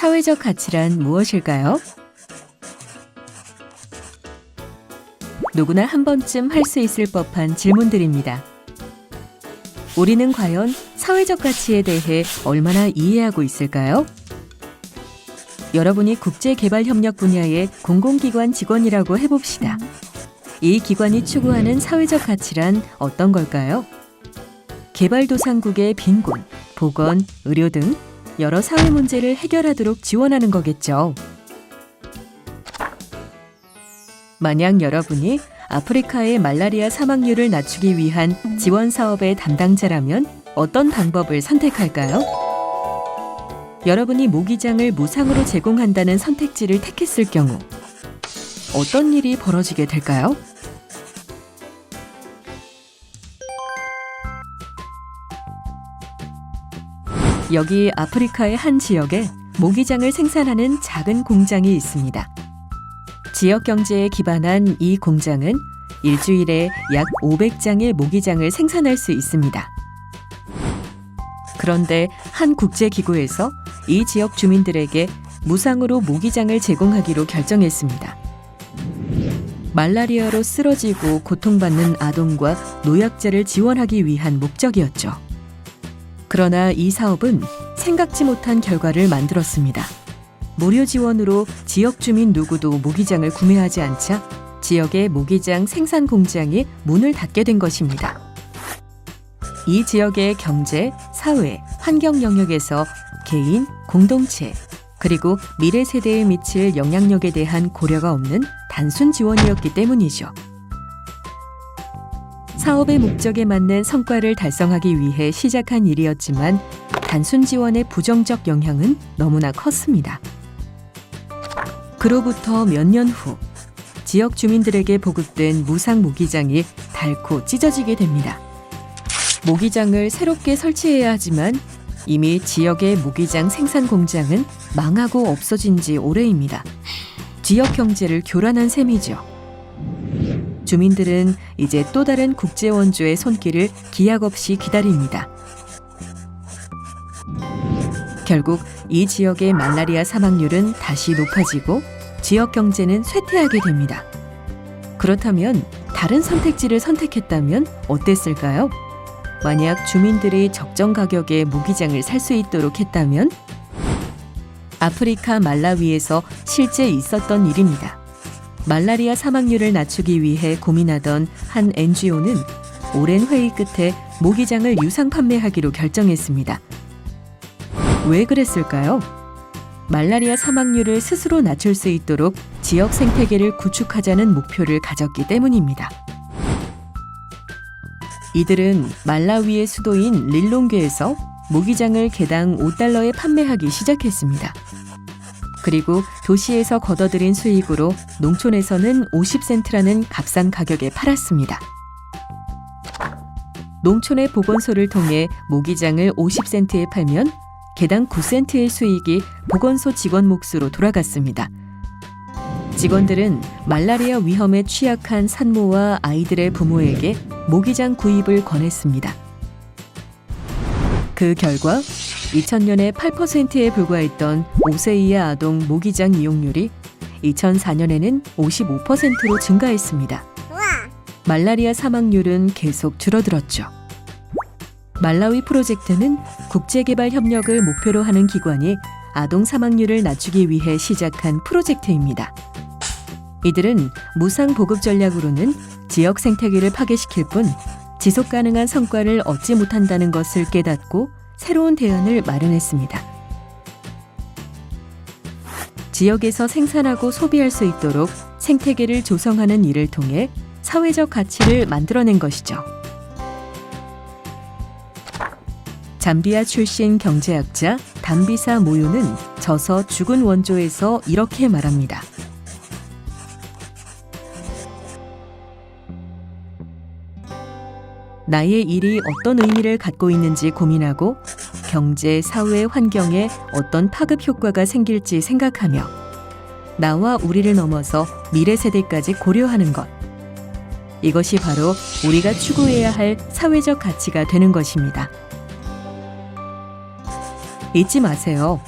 사회적 가치란 무엇일까요? 누구나 한 번쯤 할 수 있을 법한 질문들입니다. 우리는 과연 사회적 가치에 대해 얼마나 이해하고 있을까요? 여러분이 국제개발협력 분야의 공공기관 직원이라고 해봅시다. 이 기관이 추구하는 사회적 가치란 어떤 걸까요? 개발도상국의 빈곤, 보건, 의료 등 여러 사회 문제를 해결하도록 지원하는 거겠죠. 만약 여러분이 아프리카의 말라리아 사망률을 낮추기 위한 지원 사업의 담당자라면 어떤 방법을 선택할까요? 여러분이 모기장을 무상으로 제공한다는 선택지를 택했을 경우 어떤 일이 벌어지게 될까요? 여기 아프리카의 한 지역에 모기장을 생산하는 작은 공장이 있습니다. 지역 경제에 기반한 이 공장은 일주일에 약 500장의 모기장을 생산할 수 있습니다. 그런데 한 국제기구에서 이 지역 주민들에게 무상으로 모기장을 제공하기로 결정했습니다. 말라리아로 쓰러지고 고통받는 아동과 노약자를 지원하기 위한 목적이었죠. 그러나 이 사업은 생각지 못한 결과를 만들었습니다. 무료 지원으로 지역 주민 누구도 모기장을 구매하지 않자 지역의 모기장 생산 공장이 문을 닫게 된 것입니다. 이 지역의 경제, 사회, 환경 영역에서 개인, 공동체, 그리고 미래 세대에 미칠 영향력에 대한 고려가 없는 단순 지원이었기 때문이죠. 사업의 목적에 맞는 성과를 달성하기 위해 시작한 일이었지만 단순 지원의 부정적 영향은 너무나 컸습니다. 그로부터 몇 년 후 지역 주민들에게 보급된 무상 모기장이 닳고 찢어지게 됩니다. 모기장을 새롭게 설치해야 하지만 이미 지역의 모기장 생산 공장은 망하고 없어진 지 오래입니다. 지역 경제를 교란한 셈이죠. 주민들은 이제 또 다른 국제 원조의 손길을 기약 없이 기다립니다. 결국 이 지역의 말라리아 사망률은 다시 높아지고 지역 경제는 쇠퇴하게 됩니다. 그렇다면 다른 선택지를 선택했다면 어땠을까요? 만약 주민들이 적정 가격에 모기장을 살 수 있도록 했다면 아프리카 말라위에서 실제 있었던 일입니다. 말라리아 사망률을 낮추기 위해 고민하던 한 NGO는 오랜 회의 끝에 모기장을 유상 판매하기로 결정했습니다. 왜 그랬을까요? 말라리아 사망률을 스스로 낮출 수 있도록 지역 생태계를 구축하자는 목표를 가졌기 때문입니다. 이들은 말라위의 수도인 릴롱괴에서 모기장을 개당 5달러에 판매하기 시작했습니다. 그리고 도시에서 걷어들인 수익으로 농촌에서는 50센트라는 값싼 가격에 팔았습니다. 농촌의 보건소를 통해 모기장을 50센트에 팔면 개당 9센트의 수익이 보건소 직원 몫으로 돌아갔습니다. 직원들은 말라리아 위험에 취약한 산모와 아이들의 부모에게 모기장 구입을 권했습니다. 그 결과 2000년에 8%에 불과했던 5세 이하 아동 모기장 이용률이 2004년에는 55%로 증가했습니다. 말라리아 사망률은 계속 줄어들었죠. 말라위 프로젝트는 국제개발 협력을 목표로 하는 기관이 아동 사망률을 낮추기 위해 시작한 프로젝트입니다. 이들은 무상 보급 전략으로는 지역 생태계를 파괴시킬 뿐 지속 가능한 성과를 얻지 못한다는 것을 깨닫고 새로운 대안을 마련했습니다. 지역에서 생산하고 소비할 수 있도록 생태계를 조성하는 일을 통해 사회적 가치를 만들어낸 것이죠. 잠비아 출신 경제학자 담비사 모요는 저서 죽은 원조에서 이렇게 말합니다. 나의 일이 어떤 의미를 갖고 있는지 고민하고 경제, 사회, 환경에 어떤 파급 효과가 생길지 생각하며 나와 우리를 넘어서 미래 세대까지 고려하는 것. 이것이 바로 우리가 추구해야 할 사회적 가치가 되는 것입니다. 잊지 마세요.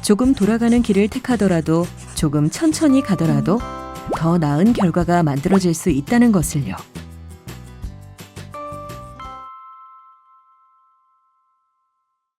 조금 돌아가는 길을 택하더라도 조금 천천히 가더라도 더 나은 결과가 만들어질 수 있다는 것을요.